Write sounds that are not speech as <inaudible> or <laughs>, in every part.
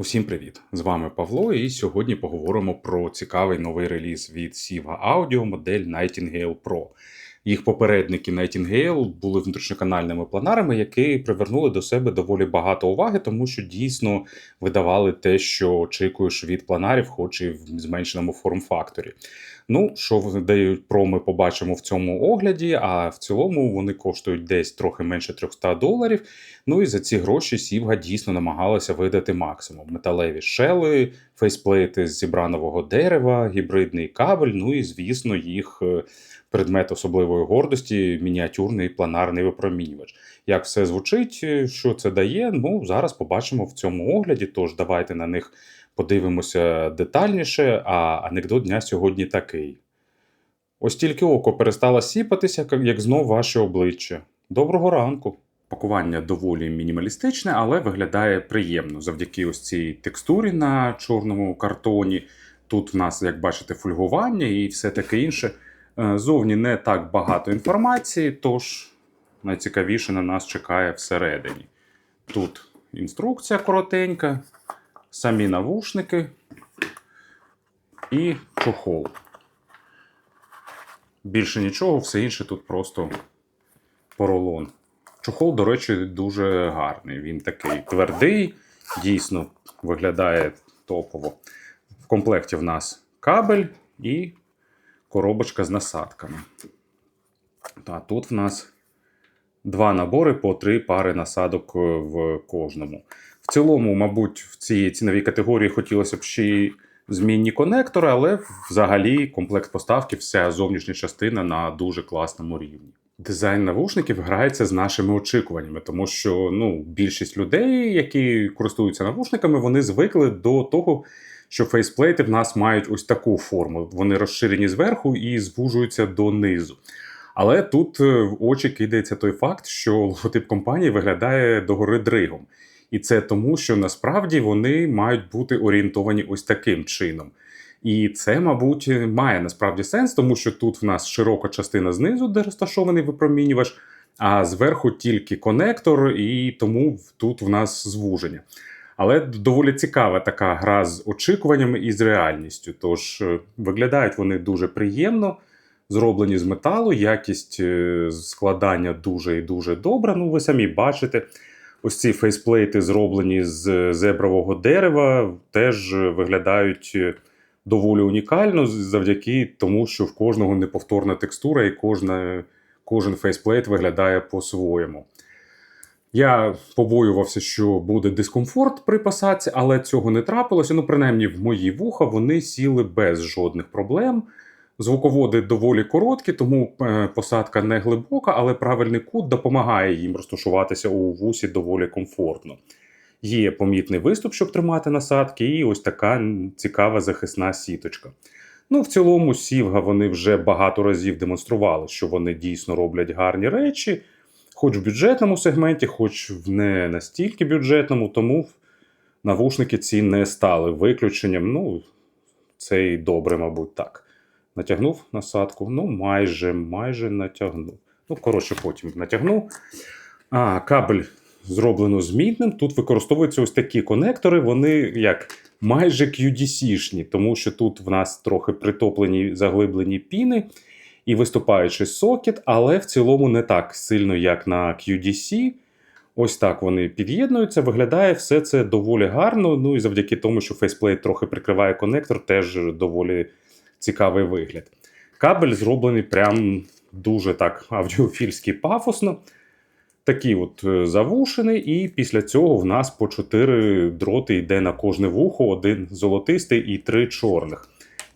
Усім привіт! З вами Павло, і сьогодні поговоримо про цікавий новий реліз від Siva Audio модель Nightingale Pro. Їх попередники Nightingale були внутрішньоканальними планарами, які привернули до себе доволі багато уваги, тому що дійсно видавали те, що очікуєш від планарів, хоч і в зменшеному форм-факторі. Ну, що видають Pro, ми побачимо в цьому огляді, а в цілому вони коштують десь трохи менше 300 доларів. Ну і за ці гроші Сівга дійсно намагалася видати максимум: металеві шели, фейсплейти з зібранового дерева, гібридний кабель. Ну і звісно, їх е, предмет особливої гордості мініатюрний планарний випромінювач. Як все звучить, е, що це дає? Ну зараз побачимо в цьому огляді. Тож давайте на них подивимося детальніше. А анекдот дня сьогодні такий. Ось тільки око перестало сіпатися, як знов ваше обличчя. Доброго ранку. Пакування доволі мінімалістичне, але виглядає приємно завдяки ось цій текстурі на чорному картоні. Тут в нас, як бачите, фольгування і все таке інше. Е, Зовні не так багато інформації, тож найцікавіше на нас чекає всередині. Тут інструкція коротенька, самі навушники і чохол. Більше нічого, все інше тут просто поролон. Чохол, до речі, дуже гарний. Він такий твердий, дійсно виглядає топово. В комплекті в нас кабель і коробочка з насадками. Та тут в нас два набори по три пари насадок в кожному. В цілому, мабуть, в цій ціновій категорії хотілося б ще й змінні конектори, але взагалі комплект поставки, вся зовнішня частина на дуже класному рівні. Дизайн навушників грається з нашими очікуваннями, тому що ну, більшість людей, які користуються навушниками, вони звикли до того, що фейсплейти в нас мають ось таку форму. Вони розширені зверху і звужуються донизу. Але тут е, в очі кидається той факт, що логотип компанії виглядає догори дригом. І це тому, що насправді вони мають бути орієнтовані ось таким чином. І це, мабуть, має насправді сенс, тому що тут в нас широка частина знизу, де розташований випромінювач, а зверху тільки конектор, і тому тут в нас звуження. Але доволі цікава така гра з очікуваннями і з реальністю. Тож е, виглядають вони дуже приємно, зроблені з металу, якість е, складання дуже і дуже добра. Ну, ви самі бачите. Ось ці фейсплейти, зроблені з зебрового дерева, теж виглядають е, доволі унікально завдяки тому, що в кожного неповторна текстура і кожна, кожен фейсплейт виглядає по-своєму. Я побоювався, що буде дискомфорт при посадці, але цього не трапилося. Ну, принаймні, в мої вуха вони сіли без жодних проблем. Звуководи доволі короткі, тому е, посадка не глибока, але правильний кут допомагає їм розташуватися у вусі доволі комфортно. Є помітний виступ, щоб тримати насадки, і ось така цікава захисна сіточка. Ну, в цілому, сівга вони вже багато разів демонстрували, що вони дійсно роблять гарні речі, хоч в бюджетному сегменті, хоч в не настільки бюджетному, тому навушники ці не стали виключенням. Ну, це і добре, мабуть, так. Натягнув насадку, ну, майже, майже натягнув. Ну, коротше, потім натягнув. А, кабель зроблено з мідним. Тут використовуються ось такі конектори, вони як майже QDC-шні, тому що тут в нас трохи притоплені заглиблені піни і виступаючий сокет, але в цілому не так сильно, як на QDC. Ось так вони під'єднуються. Виглядає все це доволі гарно. Ну і завдяки тому, що фейсплейт трохи прикриває конектор, теж доволі цікавий вигляд. Кабель зроблений прям дуже так аудіофільськи пафосно. Такий от е, завушений, і після цього в нас по 4 дроти йде на кожне вухо, один золотистий і три чорних.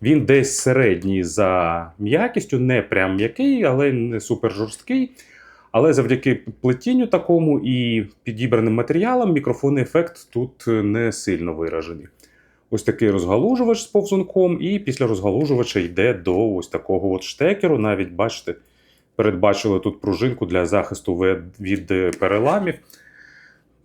Він десь середній за м'якістю, не прям м'який, але не супер жорсткий. Але завдяки плетінню такому і підібраним матеріалам мікрофонний ефект тут е, не сильно виражений. Ось такий розгалужувач з повзунком, і після розгалужувача йде до ось такого от штекеру. Навіть бачите, передбачили тут пружинку для захисту від переламів.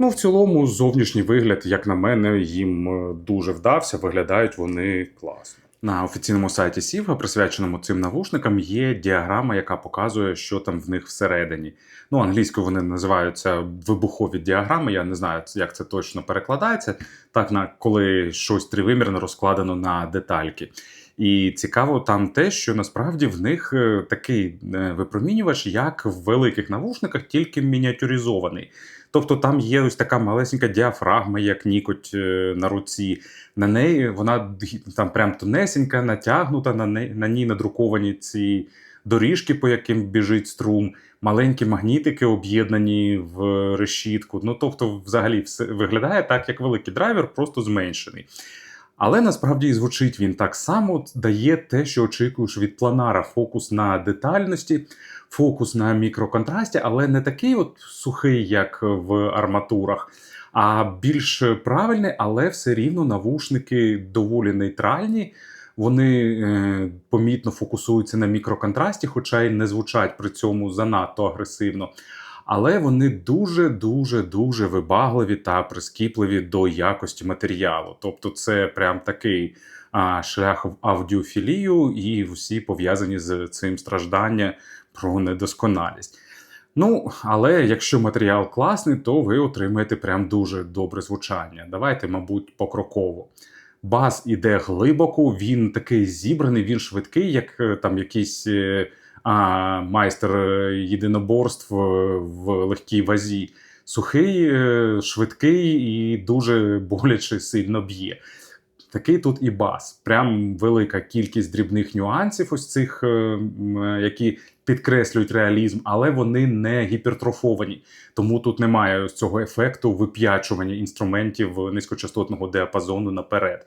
Ну, в цілому, зовнішній вигляд, як на мене, їм е, дуже вдався, виглядають вони класно. На офіційному сайті Сівга, присвяченому цим навушникам, є діаграма, яка показує, що там в них всередині. Ну, англійською вони називаються вибухові діаграми. Я не знаю, як це точно перекладається. Так, на коли щось тривимірно розкладено на детальки. І цікаво там те, що насправді в них е, такий е, випромінювач, як в великих навушниках, тільки мініатюризований. Тобто там є ось така малесенька діафрагма, як нікоть е, на руці. На неї вона там прям тонесенька, натягнута, на неї на ній надруковані ці доріжки, по яким біжить струм, маленькі магнітики об'єднані в решітку. Ну тобто, взагалі, все виглядає так, як великий драйвер, просто зменшений. Але насправді і звучить він так само, дає те, що очікуєш від планара: фокус на детальності, фокус на мікроконтрасті, але не такий от сухий, як в арматурах, а більш правильний, але все рівно навушники доволі нейтральні. Вони е, помітно фокусуються на мікроконтрасті, хоча й не звучать при цьому занадто агресивно. Але вони дуже дуже дуже вибагливі та прискіпливі до якості матеріалу. Тобто, це прям такий а, шлях в аудіофілію, і всі пов'язані з цим страждання про недосконалість. Ну, але якщо матеріал класний, то ви отримаєте прям дуже добре звучання. Давайте, мабуть, покроково. Бас іде глибоко, він такий зібраний, він швидкий, як е, там якийсь е, а, майстер е, єдиноборств в легкій вазі. Сухий, швидкий і дуже боляче сильно б'є. Такий тут і бас. Прям велика кількість дрібних нюансів, ось цих, які підкреслюють реалізм, але вони не гіпертрофовані. Тому тут немає ось цього ефекту вип'ячування інструментів низькочастотного діапазону наперед.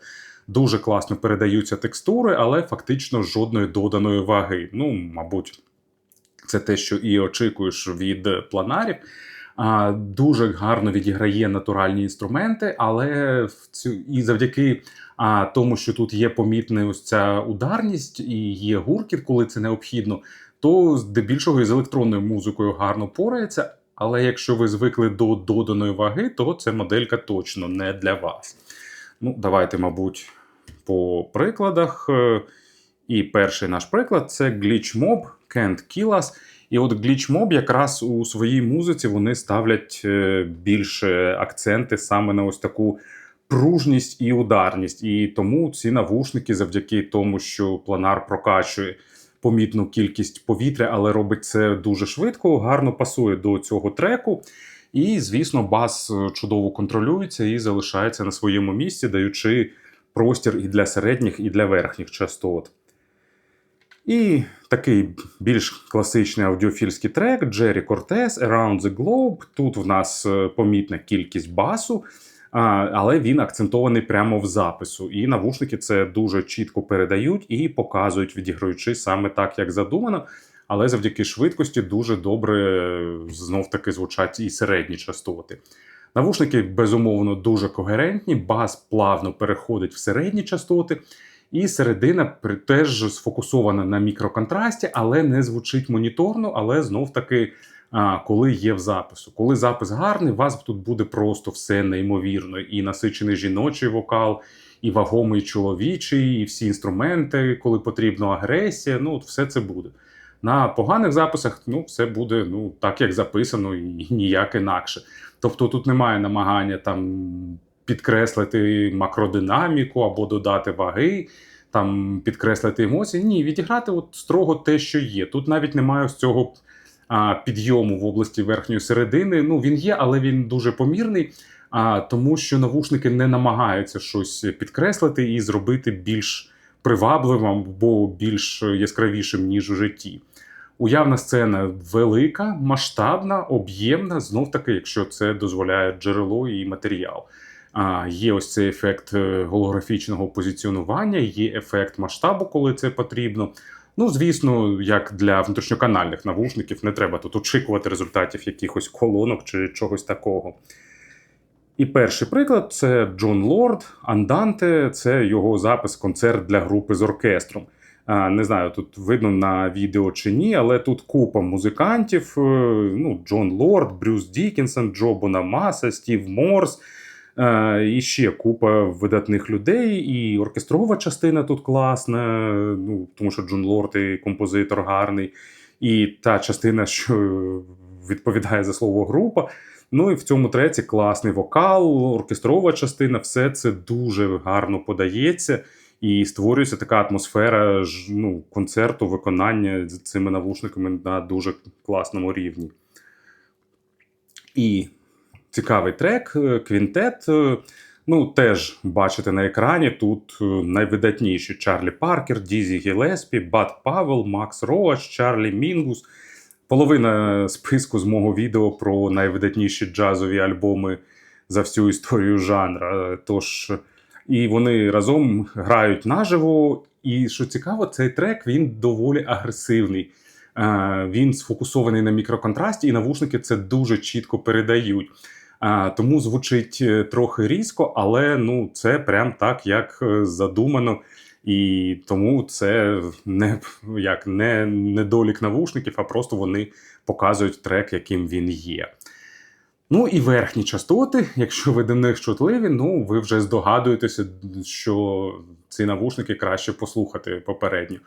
Дуже класно передаються текстури, але фактично жодної доданої ваги. Ну, мабуть, це те, що і очікуєш від планарів. А, Дуже гарно відіграє натуральні інструменти, але в цю і завдяки а, тому, що тут є помітна ось ця ударність і є гуркіт, коли це необхідно, то здебільшого із електронною музикою гарно порається. Але якщо ви звикли до доданої ваги, то ця моделька точно не для вас. Ну, давайте, мабуть, по прикладах. Е, і перший наш приклад це Glitch Mob Can't Kill Us. І от Glitch Mob якраз у своїй музиці вони ставлять е, більше акценти саме на ось таку пружність і ударність. І тому ці навушники, завдяки тому, що планар прокачує помітну кількість повітря, але робить це дуже швидко, гарно пасує до цього треку. І, звісно, бас е, чудово контролюється і залишається на своєму місці, даючи простір і для середніх, і для верхніх частот. І такий більш класичний аудіофільський трек Jerry Cortez Around the Globe. Тут в нас е, помітна кількість басу але він акцентований прямо в запису. І навушники це дуже чітко передають і показують, відіграючи саме так, як задумано. Але завдяки швидкості дуже добре знов таки звучать і середні частоти. Навушники, безумовно, дуже когерентні, бас плавно переходить в середні частоти, і середина теж сфокусована на мікроконтрасті, але не звучить моніторно, але знов таки коли є в запису. Коли запис гарний, у вас тут буде просто все неймовірно. І насичений жіночий вокал, і вагомий чоловічий, і всі інструменти, коли потрібна агресія. Ну, от все це буде. На поганих записах ну, все буде ну, так, як записано, і <laughs> ніяк інакше. Тобто тут немає намагання там підкреслити макродинаміку або додати ваги. Там підкреслити емоції. Ні, відіграти от строго те, що є. Тут навіть немає з цього підйому в області верхньої середини. Ну він є, але він дуже помірний. А тому, що навушники не намагаються щось підкреслити і зробити більш привабливим або більш яскравішим ніж у житті. Уявна сцена велика, масштабна, об'ємна, знов таки, якщо це дозволяє джерело і матеріал. А, Є ось цей ефект е, голографічного позиціонування, є ефект масштабу, коли це потрібно. Ну, звісно, як для внутрішньоканальних навушників, не треба тут очікувати результатів якихось колонок чи чогось такого. І перший приклад це Джон Лорд, Анданте, це його запис концерт для групи з оркестром. Не знаю, тут видно на відео чи ні, але тут купа музикантів: е, ну, Джон Лорд, Брюс Дікінсон, Джо Бонамаса, Стів Морс. Е, і ще купа видатних людей, і оркестрова частина тут класна, ну, тому що Джон Лорд і композитор гарний, і та частина, що відповідає за слово група. Ну і в цьому треці класний вокал, оркестрова частина, все це дуже гарно подається. І створюється така атмосфера ну, концерту, виконання з цими навушниками на дуже класному рівні. І цікавий трек, е, квінтет. е, Ну, теж бачите на екрані тут е, найвидатніші Чарлі Паркер, Дізі Гілеспі, Бат Павел, Макс Роач, Чарлі Мінгус. Половина списку з мого відео про найвидатніші джазові альбоми за всю історію жанра. Тож, і вони разом грають наживо. І що цікаво, цей трек він доволі агресивний. Е, Він сфокусований на мікроконтрасті, і навушники це дуже чітко передають. А, тому звучить е, трохи різко, але ну це прям так, як е, задумано. І тому це не як не недолік навушників, а просто вони показують трек, яким він є. Ну і верхні частоти, якщо ви до них чутливі, ну ви вже здогадуєтеся, що ці навушники краще послухати попередньо.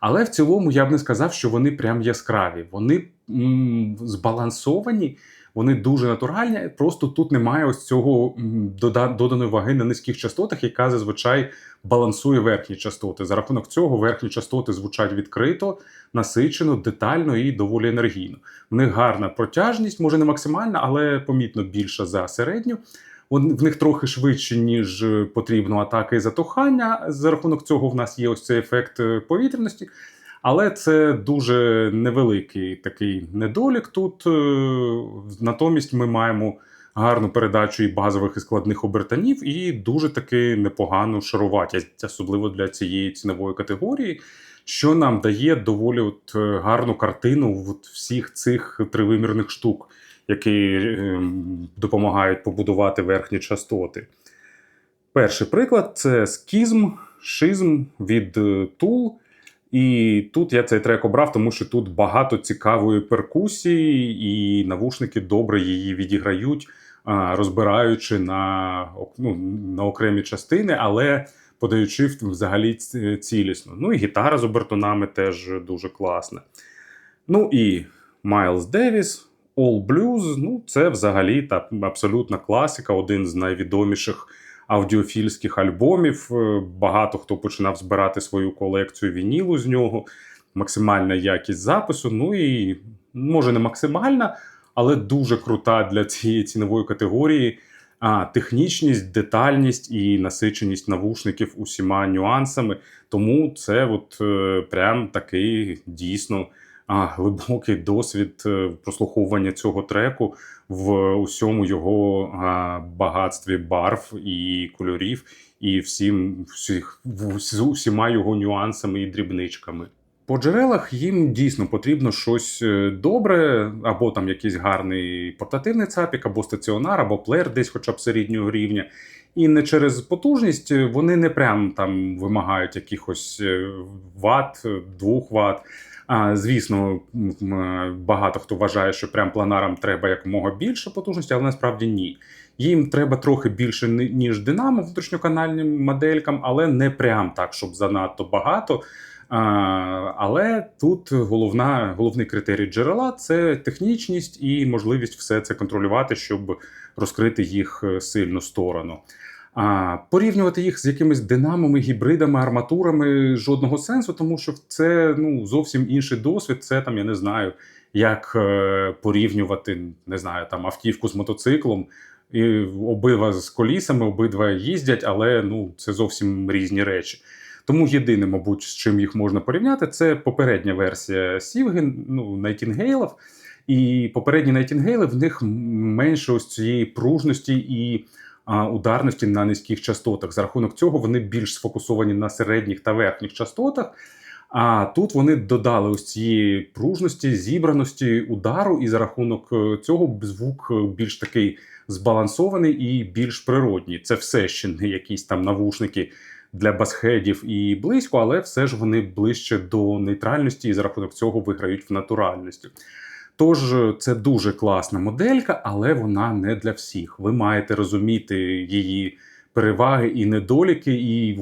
Але в цілому я б не сказав, що вони прям яскраві. Вони м, збалансовані, вони дуже натуральні. Просто тут немає ось цього дода- доданої ваги на низьких частотах, яка зазвичай балансує верхні частоти. За рахунок цього верхні частоти звучать відкрито, насичено, детально і доволі енергійно. В них гарна протяжність, може не максимальна, але помітно більша за середню. В них трохи швидше, ніж потрібно атаки і затухання. За рахунок цього в нас є ось цей ефект е, повітряності. Але це дуже невеликий такий недолік тут. Е, Натомість ми маємо гарну передачу і базових і складних обертанів, і дуже таки непогану шаруватість, особливо для цієї цінової категорії, що нам дає доволі от е, гарну картину от всіх цих тривимірних штук, які ем, допомагають побудувати верхні частоти. Перший приклад це скізм, шизм від е, Tool. І тут я цей трек обрав, тому що тут багато цікавої перкусії, і навушники добре її відіграють, розбираючи на, ну, на окремі частини, але подаючи взагалі цілісно. Ну і гітара з обертонами теж дуже класна. Ну і Майлз Девіс, All Blues, ну це взагалі та абсолютна класика, один з найвідоміших аудіофільських альбомів. Е, Багато хто починав збирати свою колекцію вінілу з нього. Максимальна якість запису. Ну і може не максимальна, але дуже крута для цієї цінової категорії. А, технічність, детальність і насиченість навушників усіма нюансами. Тому це от е, прям такий дійсно а, глибокий досвід е, прослуховування цього треку в усьому його а, багатстві барв і кольорів, і всім всіх усіма його нюансами і дрібничками. По джерелах їм дійсно потрібно щось е, добре, або там якийсь гарний портативний цапік, або стаціонар, або плеєр десь, хоча б середнього рівня. І не через потужність е, вони не прям там вимагають якихось ват, 2 ват. А, звісно, багато хто вважає, що прям планарам треба якомога більше потужності, але насправді ні. Їм треба трохи більше, ніж динамо внутрішньоканальним моделькам, але не прям так, щоб занадто багато. А, але тут головна, головний критерій джерела це технічність і можливість все це контролювати, щоб розкрити їх е, сильну сторону. А порівнювати їх з якимись динамами, гібридами, арматурами жодного сенсу, тому що це ну зовсім інший досвід. Це там я не знаю, як е, порівнювати не знаю там автівку з мотоциклом. І обидва з колісами, обидва їздять, але ну це зовсім різні речі. Тому єдине, мабуть, з чим їх можна порівняти, це попередня версія Сівген, ну Найтінгейлів. І попередні Найтінгейли в них менше ось цієї пружності і ударності на низьких частотах. За рахунок цього вони більш сфокусовані на середніх та верхніх частотах. А тут вони додали ось цієї пружності, зібраності удару, і за рахунок е, цього звук е, більш такий збалансований і більш природній. Це все ще не якісь там навушники для басхедів і близько, але все ж вони ближче до нейтральності і за рахунок цього виграють в натуральності. Тож е, це дуже класна моделька, але вона не для всіх. Ви маєте розуміти її переваги і недоліки, і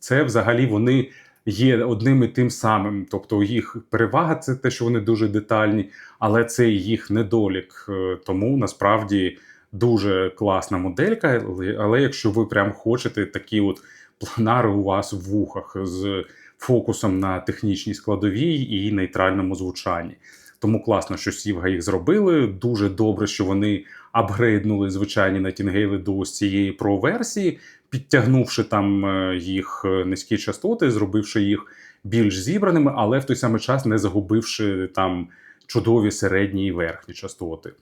це взагалі вони є одним і тим самим. Тобто їх перевага це те, що вони дуже детальні, але це їх недолік. Е, Тому насправді дуже класна моделька. Але якщо ви прям хочете такі от планари у вас в вухах з фокусом на технічній складовій і нейтральному звучанні. Тому класно, що Сівга їх зробили. Дуже добре, що вони апгрейднули звичайні натінгейли до цієї про-версії, підтягнувши там е, їх е, низькі частоти, зробивши їх більш зібраними, але в той самий час не загубивши там чудові середні і верхні частоти.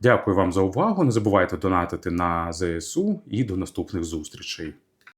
Дякую вам за увагу. Не забувайте донатити на ЗСУ і до наступних зустрічей.